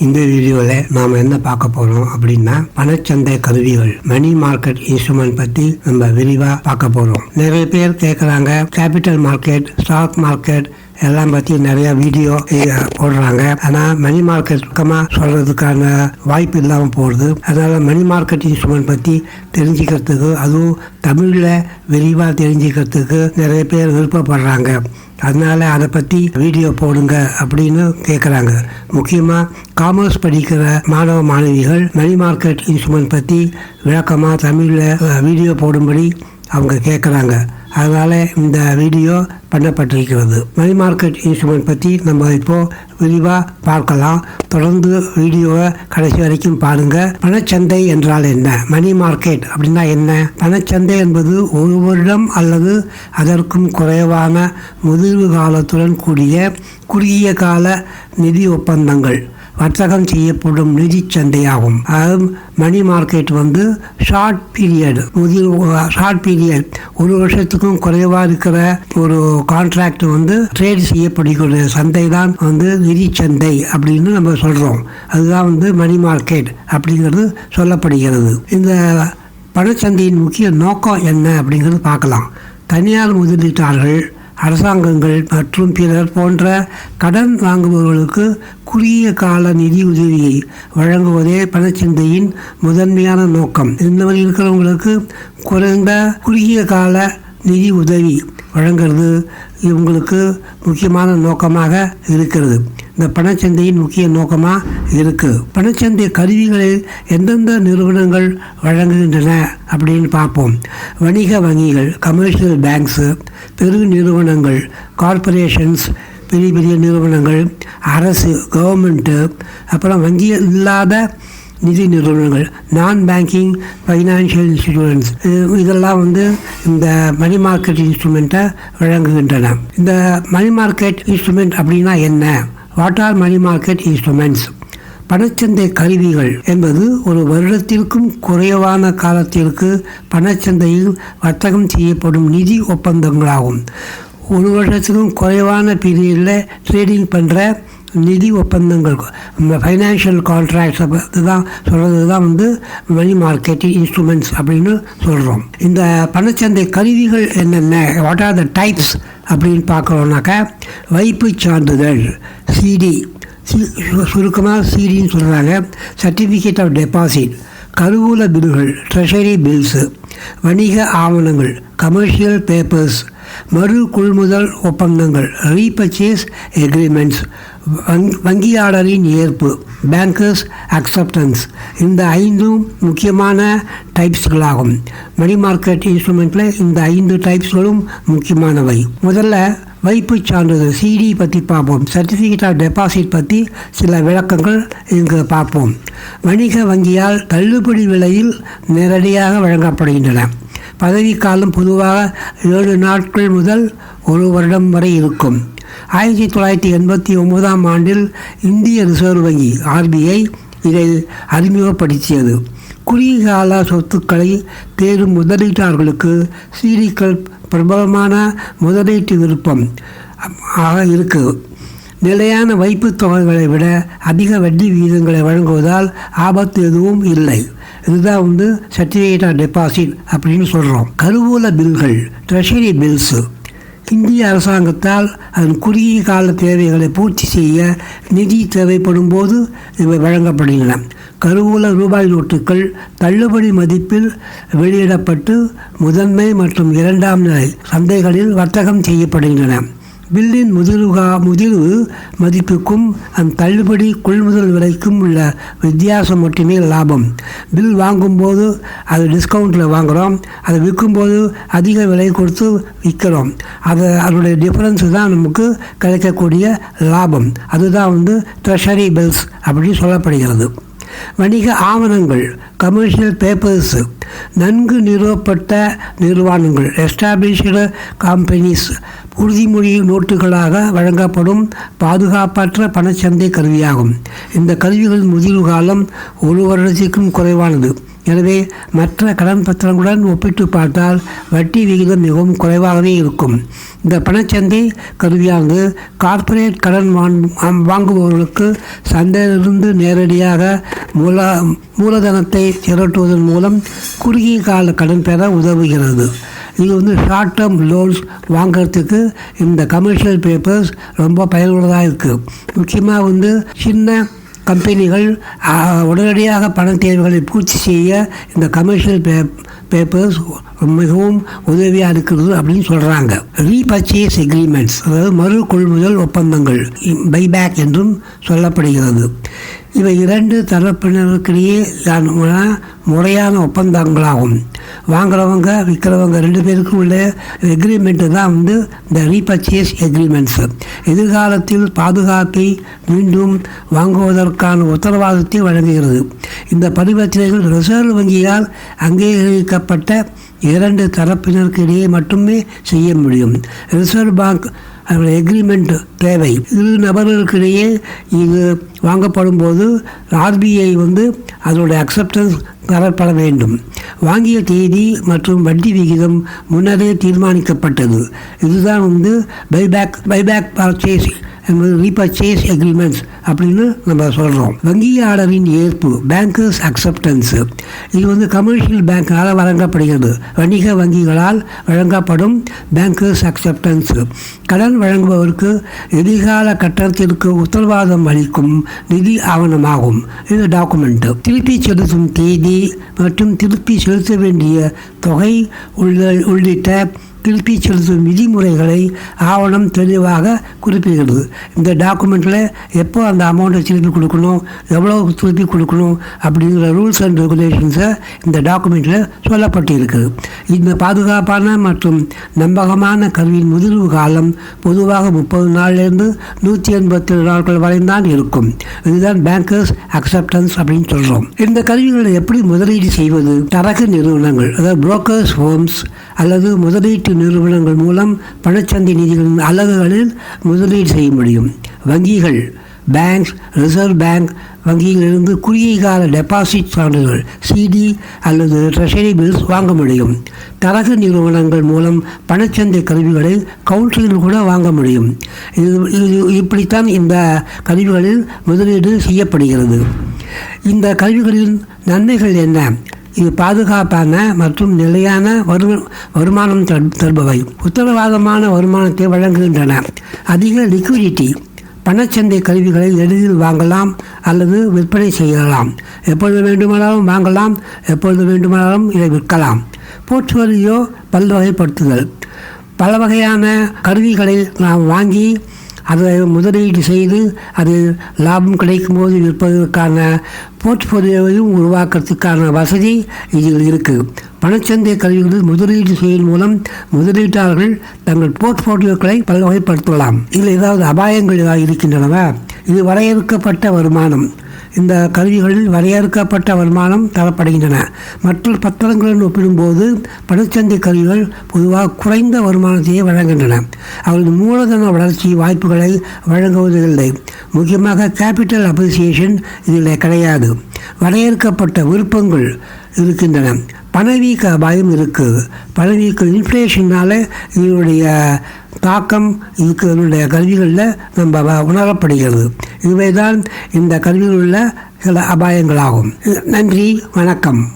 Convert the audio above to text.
இந்த வீடியோவில் நாம் என்ன பார்க்க போகிறோம் அப்படின்னா பணச்சந்தை கருவிகள் மணி மார்க்கெட் இன்ஸ்ட்ருமெண்ட் பற்றி நம்ம விரிவாக பார்க்க போகிறோம் நிறைய பேர் கேட்குறாங்க கேபிட்டல் மார்க்கெட் ஸ்டாக் மார்க்கெட் எல்லாம் பற்றி நிறைய வீடியோ போடுறாங்க. ஆனால் மணி மார்க்கெட் சுத்தமாக சொல்கிறதுக்கான வாய்ப்பு இல்லாமல் போகுது. அதனால் மணி மார்க்கெட் இன்ஸ்ட்ருமெண்ட் பற்றி தெரிஞ்சுக்கிறதுக்கு அதுவும் தமிழில் விரிவாக தெரிஞ்சுக்கிறதுக்கு நிறைய பேர் விருப்பப்படுறாங்க. அதனால அதை பற்றி வீடியோ போடுங்க அப்படின்னு கேட்குறாங்க முக்கியமாக காமர்ஸ் படிக்கிற மாணவ மாணவிகள் மணி மார்க்கெட் இன்ஸ்ட்ருமெண்ட் பற்றி விளக்கமாக தமிழில் வீடியோ போடும்படி அவங்க கேட்குறாங்க அதனால் இந்த வீடியோ பண்ணப்பட்டிருக்கிறது. மணி மார்க்கெட் இன்ஸ்ட்ருமெண்ட் பற்றி நம்ம இப்போது விரிவாக பார்க்கலாம். தொடர்ந்து வீடியோவை கடைசி வரைக்கும் பாருங்கள் பணச்சந்தை என்றால் என்ன? மணி மார்க்கெட் அப்படின்னா என்ன? பணச்சந்தை என்பது ஒரு வருடம் அல்லது அதற்கும் குறைவான முதிர்வு காலத்துடன் கூடிய குறுகிய கால நிதி ஒப்பந்தங்கள். வர்த்தகம் செய்யப்படும் நிதி சந்தையாகும். மணி மார்க்கெட் வந்து ஷார்ட் பீரியட் முதல் ஷார்ட் பீரியட் ஒரு வருஷத்துக்கும் குறைவாக இருக்கிற ஒரு கான்ட்ராக்ட் வந்து ட்ரேட் செய்யப்படுகிற சந்தை தான் வந்து நிதி சந்தை அப்படின்னு நம்ம சொல்கிறோம் அதுதான் வந்து மணி மார்க்கெட் அப்படிங்கிறது சொல்லப்படுகிறது. இந்த பணச்சந்தையின் முக்கிய நோக்கம் என்ன அப்படிங்கிறது பார்க்கலாம். தனியார் முதலீட்டாளர்கள் அரசாங்கங்கள் மற்றும் பிறர் போன்ற கடன் வாங்குபவர்களுக்கு குறுகிய கால நிதி உதவியை வழங்குவதே பணச்சந்தையின் முதன்மையான நோக்கம். இந்த மாதிரி இருக்கிறவங்களுக்கு குறைந்த குறுகிய கால நிதி உதவி வழங்கிறது இவங்களுக்கு முக்கியமான நோக்கமாக இருக்கிறது. இந்த பணச்சந்தையின் முக்கிய நோக்கமாக இருக்குது பணச்சந்தை கருவிகளை எந்தெந்த நிறுவனங்கள் வழங்குகின்றன அப்படின்னு பார்ப்போம். வணிக வங்கிகள் கமர்ஷியல் பேங்க்ஸு பெரு நிறுவனங்கள் கார்ப்பரேஷன்ஸ் பெரிய பெரிய நிறுவனங்கள் அரசு கவர்மெண்ட்டு அப்புறம் வங்கி இல்லாத நிதி நிறுவனங்கள் நான் பேங்கிங் ஃபைனான்ஷியல் இன்ஸ்டிடியூஷன்ஸ் இதெல்லாம் வந்து இந்த மணி மார்க்கெட் இன்ஸ்ட்ருமெண்ட்டை வழங்குகின்றன. இந்த மணி மார்க்கெட் இன்ஸ்ட்ருமெண்ட் அப்படின்னா என்ன? What are money market instruments. பணச்சந்தை கருவிகள் என்பது ஒரு வருடத்திற்கும் குறைவான காலத்திற்கு பணச்சந்தையில் வர்த்தகம் செய்யப்படும் நிதி ஒப்பந்தங்களாகும். ஒரு வருஷத்துக்கும் குறைவான பீரியடில் ட்ரேடிங் பண்ணுற நிதி ஒப்பந்தங்கள் ஃபைனான்ஷியல் கான்ட்ராக்ட்ஸ் இதுதான் சொல்கிறது தான் வந்து மணி மார்க்கெட்டிங் இன்ஸ்ட்ருமெண்ட்ஸ் அப்படின்னு சொல்கிறோம் இந்த பணச்சந்தை கருவிகள் என்னென்ன வாட் ஆர் த டைப்ஸ் அப்படின்னு பார்க்குறோம்னாக்கா வைப்பு சான்றிதழ் சிடி சுருக்கமாக சிடின்னு சொல்கிறாங்க சர்டிஃபிகேட் ஆஃப் டெபாசிட் கருவூல பில்கள் ட்ரெஷரி பில்ஸு வணிக ஆவணங்கள் கமர்ஷியல் பேப்பர்ஸ் மறு கொள்முதல் ஒப்பந்தங்கள் ரீபர்ச்சேஸ் எக்ரிமெண்ட்ஸ் வங் வங்கியாளரின் ஏற்பு பேங்கர்ஸ் அக்செப்டன்ஸ் இந்த ஐந்தும் முக்கியமான டைப்ஸ்களாகும் மணி மார்க்கெட் இன்ஸ்ட்ருமெண்ட்டில் இந்த ஐந்து டைப்ஸ்களும் முக்கியமானவை. முதல்ல வைப்பு சான்றிதழ் சிடி பற்றி பார்ப்போம். சர்டிஃபிகேட் ஆஃப் டெபாசிட் பற்றி சில விளக்கங்கள் இங்கு பார்ப்போம். வணிக வங்கியால் தள்ளுபடி விலையில் நேரடியாக வழங்கப்படுகின்றன. பதவிக்காலம் பொதுவாக ஏழு நாட்கள் முதல் ஒரு வருடம் வரை இருக்கும். ஆயிரத்தி தொள்ளாயிரத்தி எண்பத்தி ஒன்பதாம் ஆண்டில் இந்திய ரிசர்வ் வங்கி ஆர்பிஐ இதை அறிமுகப்படுத்தியது. குறுகிய கால சொத்துக்களை தேடும் முதலீட்டாளர்களுக்கு சீடிக்கள் பிரபலமான முதலீட்டு விருப்பம் ஆக இருக்குது. நிலையான வைப்புத் தொகைகளை விட அதிக வட்டி விகிதங்களை வழங்குவதால் ஆபத்து எதுவும் இல்லை. இதுதான் வந்து சர்டிஃபிகேட் ஆஃப் டெபாசிட் அப்படின்னு சொல்கிறோம் கருவூல பில்கள் ட்ரெஷரி பில்ஸு. இந்திய அரசாங்கத்தால் அதன் குறுகிய கால தேவைகளை பூர்த்தி செய்ய நிதி தேவைப்படும் போது இவை வழங்கப்படுகின்றன. கருவூல ரூபாய் நோட்டுகள் தள்ளுபடி மதிப்பில் வெளியிடப்பட்டு முதன்மை மற்றும் இரண்டாம் நிலை சந்தைகளில் வர்த்தகம் செய்யப்படுகின்றன. பில்லின் முதிர்வுகா முதிர்வு மதிப்புக்கும் அந்த தள்ளுபடி கொள்முதல் விலைக்கும் உள்ள வித்தியாசம் மட்டுமே லாபம். பில் வாங்கும்போது அது டிஸ்கவுண்ட்டில் வாங்குகிறோம் அதை விற்கும்போது அதிக விலை கொடுத்து விற்கிறோம். அது அதனுடைய டிஃப்ரென்ஸ் தான் நமக்கு கிடைக்கக்கூடிய லாபம். அதுதான் வந்து ட்ரெஷரி பில்ஸ் அப்படின்னு சொல்லப்படுகிறது. வணிக ஆவணங்கள் கமர்ஷியல் பேப்பர்ஸு நன்கு நிறுவப்பட்ட நிறுவனங்கள் எஸ்டாப்ளிஷ்டு கம்பெனிஸ் உறுதிமொழி நோட்டுகளாக வழங்கப்படும் பாதுகாப்பற்ற பணச்சந்தை கருவியாகும். இந்த கருவிகளின் முதிர்வு காலம் ஒரு வருடத்திற்கும் குறைவானது. எனவே மற்ற கடன் பத்திரங்களுடன் ஒப்பிட்டு பார்த்தால் வட்டி விகிதம் மிகவும் குறைவாகவே இருக்கும். இந்த பணச்சந்தை கருவியானது கார்ப்பரேட் கடன் வாங்குபவர்களுக்கு சந்தையிலிருந்து நேரடியாக மூல மூலதனத்தை திரட்டுவதன் மூலம் குறுகிய கால கடன் பெற உதவுகிறது. இது வந்து ஷார்ட் டேர்ம் லோன்ஸ் வாங்கிறதுக்கு இந்த கமர்ஷியல் பேப்பர்ஸ் ரொம்ப பயனுள்ளதாக இருக்குது முக்கியமாக வந்து சின்ன கம்பெனிகள் உடனடியாக பண தேவைகளை பூர்த்தி செய்ய இந்த கமர்ஷியல் பே பேப்பர்ஸ் மிகவும் உதவியாக இருக்கிறது அப்படின்னு சொல்கிறாங்க ரீபர்ச்சேஸ் எக்ரிமெண்ட்ஸ் அதாவது மறு கொள்முதல் ஒப்பந்தங்கள் பைபேக் என்றும் சொல்லப்படுகிறது. இவை இரண்டு தரப்பினருக்கிடையே முறையான ஒப்பந்தங்களாகும். வாங்குறவங்க விற்கிறவங்க ரெண்டு பேருக்கும் உள்ள எக்ரிமெண்ட்டு தான் வந்து இந்த ரீபர்ச்சேஸ் எக்ரிமெண்ட்ஸ் எதிர்காலத்தில் பாதுகாப்பை மீண்டும் வாங்குவதற்கான உத்தரவாதத்தை வழங்குகிறது. இந்த பரிவர்த்தனைகள் ரிசர்வ் வங்கியால் அங்கீகரிக்கப்பட்ட இரண்டு தரப்பினருக்கு இடையே மட்டுமே செய்ய முடியும். ரிசர்வ் பேங்க் அதோட எக்ரிமெண்ட் தேவை. இரு நபர்களுக்கிடையே இது வாங்கப்படும் போது ஆர்பிஐ வந்து அதோட அக்செப்டன்ஸ் தரப்பட வேண்டும். வாங்கிய தேதி மற்றும் வட்டி விகிதம் முன்னரே தீர்மானிக்கப்பட்டது. இதுதான் வந்து பைபேக் பைபேக் பர்ச்சேஸ் என்பது ரீபர்ச்சேஸ் எக்ரிமெண்ட்ஸ் அப்படின்னு நம்ம சொல்கிறோம் வங்கியாளரின் ஏற்பு பேங்கர்ஸ் அக்செப்டன்ஸு இது வந்து கமர்ஷியல் பேங்கால் வழங்கப்படுகிறது. வணிக வங்கிகளால் வழங்கப்படும் பேங்கர்ஸ் அக்செப்டன்ஸு கடன் வழங்குபவருக்கு எதிர்கால கட்டணத்திற்கு உத்தரவாதம் அளிக்கும் நிதி ஆவணமாகும். இது டாக்குமெண்ட்டு திருப்பி செலுத்தும் தேதி மற்றும் திருப்பி செலுத்த வேண்டிய தொகை உள்ள உள்ளிட்ட திருப்பி செலுத்தும் விதிமுறைகளை ஆவணம் தெளிவாக குறிப்பிடுகிறது. இந்த டாக்குமெண்ட்டில் எப்போ அந்த அமௌண்ட்டை திருப்பி கொடுக்கணும் எவ்வளோ திருப்பி கொடுக்கணும் அப்படிங்கிற ரூல்ஸ் அண்ட் ரெகுலேஷன்ஸை இந்த டாக்குமெண்ட்டில் சொல்லப்பட்டிருக்குது இந்த பாதுகாப்பான மற்றும் நம்பகமான கல்வியின் முதிர்வு காலம் பொதுவாக முப்பது நாள்லேருந்து நூற்றி எண்பத்தி நாட்கள் வரை தான் இருக்கும். இதுதான் பேங்கர்ஸ் அக்செப்டன்ஸ் அப்படின்னு சொல்கிறோம் இந்த கல்விகளை எப்படி முதலீடு செய்வது? தரகு நிறுவனங்கள் அதாவது புரோக்கர்ஸ் ஹோம்ஸ் அல்லது முதலீட்டு நிறுவனங்கள் மூலம் பணச்சந்தை நிதிகளின் அலகுகளில் முதலீடு செய்ய முடியும். வங்கிகள் பேங்க்ஸ் ரிசர்வ் பேங்க் வங்கியிலிருந்து குறுகிய கால டெபாசிட் சான்றிதழ் சிடி அல்லது ட்ரெஷரி பில்ஸ் வாங்க முடியும். தரகு நிறுவனங்கள் மூலம் பணச்சந்தை கருவிகளை கவுன்சிலில் கூட வாங்க முடியும். இது இது இப்படித்தான் இந்த கருவிகளில் முதலீடு செய்யப்படுகிறது. இந்த கருவிகளின் நன்மைகள் என்ன? இது பாதுகாப்பான மற்றும் நிலையான வரு வருமானம் தருபவை. உத்தரவாதமான வருமானத்தை வழங்குகின்றன. அதிக லிக்விடிட்டி பணச்சந்தை கருவிகளை எளிதில் வாங்கலாம் அல்லது விற்பனை செய்யலாம். எப்பொழுது வேண்டுமானாலும் வாங்கலாம் எப்பொழுது வேண்டுமானாலும் இதை விற்கலாம். போர்ட்ஃபோலியோ பல்வகைப்படுத்துதல். பல வகையான கருவிகளை நாம் வாங்கி அதை முதலீடு செய்து அது லாபம் கிடைக்கும் போது விற்பதற்கான போர்ட்ஃபோலியோவையும் உருவாக்குறதுக்கான வசதி இதில் இருக்குது பணச்சந்தை கல்விகளில் முதலீடு செய்யும் மூலம் முதலீட்டாளர்கள் தங்கள் போர்ட்ஃபோலியோக்களை பல்வகைப்படுத்தலாம். இதில் ஏதாவது அபாயங்கள் ஏதாவது இருக்கின்றனவா? இது வரையறுக்கப்பட்ட வருமானம். இந்த கருவிகளில் வரையறுக்கப்பட்ட வருமானம் தரப்படுகின்றன. மற்ற பத்திரங்களுடன் ஒப்பிடும்போது பணச்சந்தை கருவிகள் பொதுவாக குறைந்த வருமானத்தையே வழங்குகின்றன. அவரது மூலதன வளர்ச்சி வாய்ப்புகளை வழங்குவதில்லை. முக்கியமாக கேபிட்டல் அப்ரிசியேஷன் இதில் கிடையாது. வரையறுக்கப்பட்ட விருப்பங்கள் இருக்கின்றன. பணவீக்க அபாயம் இருக்குது பணவீக்க இன்ஃப்ளேஷனால் இதனுடைய தாக்கம் இருக்கிறதுடைய கல்விகளில் நம்ம வ- உணரப்படுகிறது. இவைதான் இந்த கல்வியில் உள்ள சில அபாயங்களாகும். நன்றி வணக்கம்.